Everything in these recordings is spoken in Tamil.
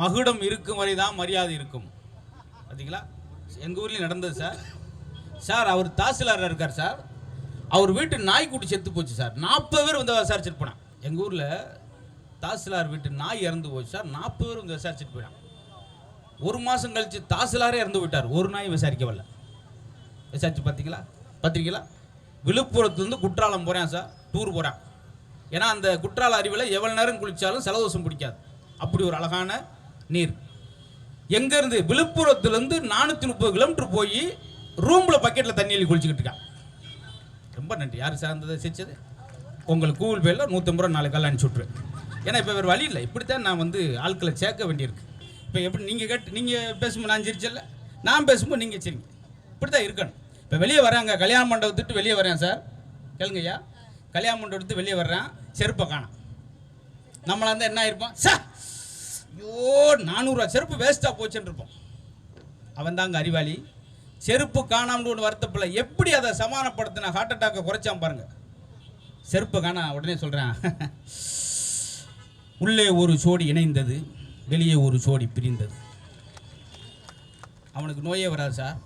மகுடம் இருக்கும் வரை தான் மரியாதை இருக்கும். பார்த்தீங்களா எங்கள் ஊர்லேயும் நடந்தது சார். சார் அவர் தாசில்தாராக இருக்கார் சார். அவர் வீட்டு நாய்க்குட்டி செத்து போச்சு சார். நாற்பது பேர் வந்து விசாரிச்சுட்டு போனான். எங்கள் ஊரில் தாசில்தார் வீட்டு நாய் இறந்து போச்சு சார். நாற்பது பேர் வந்து விசாரிச்சுட்டு போயிட்டான். ஒரு மாதம் கழித்து தாசில்தாரே இறந்து போயிட்டார். ஒரு நாய் விசாரிக்க வரல. விசாரிச்சு பார்த்தீங்களா பார்த்துருக்கீங்களா விழுப்புரத்துலேருந்து குற்றாலம் போகிறேன் சார். டூர் போகிறேன் ஏன்னா அந்த குற்றால அறிவில் எவ்வளோ நேரம் குளித்தாலும் செலதோஷம் பிடிக்காது. அப்படி ஒரு அழகான நீர். எங்கேருந்து? விழுப்புரத்துலேருந்து நானூற்றி முப்பது கிலோமீட்டர் போய் ரூமில் பக்கெட்டில் தண்ணியில் குளிச்சுக்கிட்டு இருக்கான். ரொம்ப நன்றி. யார் சார்ந்ததை சிரிச்சது? உங்களுக்கு கூகுள் பேயில் நூற்றம்பது ரூபா நாலு கால் அனுப்பிச்சி விட்ருவேன் ஏன்னா இப்போ வேறு வழி இல்லை. இப்படித்தான் நான் வந்து ஆட்களை சேர்க்க வேண்டியிருக்கு. இப்போ எப்படி நீங்கள் கேட்டு நீங்கள் பேசும்போது நான் சிரிச்சல நான் பேசும்போது நீங்கள் சரிங்க. இப்படி தான் இருக்கணும். இப்போ வெளியே வராங்க. கல்யாண மண்டபத்துட்டு வெளியே வரேன் சார். கேளுங்க ஐயா. கல்யாண மண்டபத்து வெளியே வர்றேன். செருப்பை காணும். நம்மளாக இருந்தால் என்ன ஆயிருப்போம்? சார் ஐயோ நானூறுரூவா செருப்பு வேஸ்ட்டாக போச்சுன்னு இருப்போம். அவன் தாங்க அறிவாளி. செருப்பு காணாமனு ஒன்று வருத்தப்பில்லை எப்படி அதை சமானப்படுத்தின ஹார்ட் அட்டாக்கை குறைச்சான் பாருங்க. செருப்பு காணா உடனே சொல்கிறேன் உள்ளே ஒரு சோடி இணைந்தது வெளியே ஒரு சோடி பிரிந்தது. அவனுக்கு நோயே வராது சார்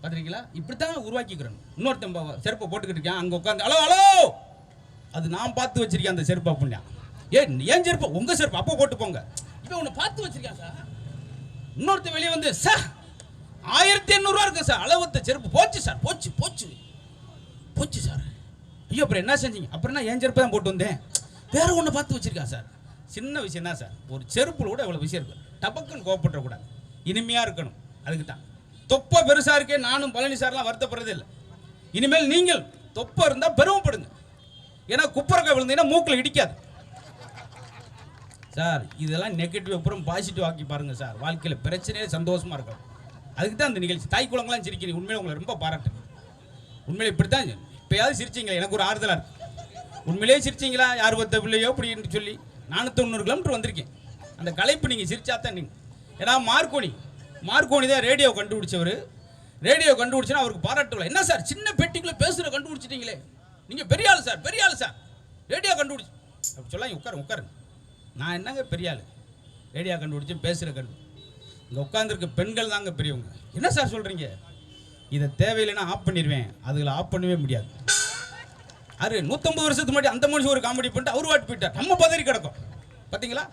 பார்த்துருக்கீங்களா இப்படி தான் உருவாக்கிக்கிறோம். இன்னொருத்தன் செருப்பை போட்டுக்கிட்டு இருக்கேன். அங்கே உட்காந்து ஹலோ ஹலோ! அது நான் பார்த்து வச்சிருக்கேன் அந்த செருப்பு அப்படின்னா ஏன் ஏன் செருப்பு? உங்கள் செருப்பு அப்போ போட்டு போங்க இப்போ உன்னை பார்த்து வச்சிருக்கேன் சார் இன்னொருத்தன் வெளியே வந்து சார் ஆயிரத்தி எண்ணூறுவா இருக்கு சார் அளவுத்த செருப்பு. போச்சு சார் போச்சு போச்சு. போச்சு சார் ஐயோ அப்புறம் என்ன செஞ்சீங்க? அப்புறம் என்ன என் செருப்பு தான் போட்டு வந்தேன். வேற ஒன்று பார்த்து வச்சிருக்கேன் சார் சின்ன விஷயம் தான் சார் ஒரு செருப்பில் கூட இவ்வளோ விஷயம் இருக்கு. டபக்குன்னு கோவப்பட்டுறக்கூடாது. இனிமையாக இருக்கணும். அதுக்கு தான் தொப்பை பெருசாக இருக்கே நானும் பழனி சார்லாம் வருத்தப்படுறது இல்லை. இனிமேல் நீங்கள் தொப்பை இருந்தால் பெருமைப்படுங்க. ஏன்னா குப்பரக்கா விழுந்தீங்கன்னா மூக்கில் இடிக்காது. சார் இதெல்லாம் நெகட்டிவ் அப்புறம் பாசிட்டிவ் ஆக்கி பாருங்கள் சார். வாழ்க்கையில் பிரச்சனையே சந்தோஷமாக இருக்கும் அதுக்கு தான் அந்த நிகழ்ச்சி. தாய் குளங்களாம் சிரிக்கிறீங்க. உண்மையில உங்களை ரொம்ப பாராட்டு உண்மையில இப்படி தான் இப்போயாவது சிரிச்சிங்களா. எனக்கு ஒரு ஆறுதலாக இருக்குது உண்மையிலேயே சிரிச்சிங்களா? யார் ஒருத்த பிள்ளையோ அப்படின்னு சொல்லி நானூற்றி தொண்ணூறு கிலோமீட்டர் வந்திருக்கேன். அந்த கலைப்பு நீங்கள் சிரிச்சா தான் நீங்கள் ஏன்னா மார்க்கோனி மார்க்கோனி தான் ரேடியோ கண்டுபிடிச்சவர். ரேடியோ கண்டுபிடிச்சினா அவருக்கு பாராட்டுல என்ன சார்? சின்ன பெட்டிக்குள்ளே பேசுகிற கண்டுபிடிச்சிட்டிங்களே. நீங்கள் பெரிய ஆள் சார். பெரிய ஆள் சார். ரேடியோ கண்டுபிடிச்சி. அப்படி சொல்லாங்க உட்காருங்க உட்காருங்க. நான் என்னங்க பெரிய ஆள்? ரேடியா கண்டுபிடிச்சி பேசுகிற கண்டு. இங்கே உட்காந்துருக்க பெண்கள் தாங்க பெரியவங்க. என்ன சார் சொல்கிறீங்க இதை தேவையில்லைன்னா ஆஃப் பண்ணிடுவேன் அதுகளை ஆஃப் பண்ணவே முடியாது. அரு நூற்றம்பது வருஷத்துக்கு முன்னாடி அந்த மனுஷன் ஒரு காமெடி பண்ணிட்டு அவர் வாட்டு போயிட்டார். நம்ம பதறி கிடக்கும். பார்த்தீங்களா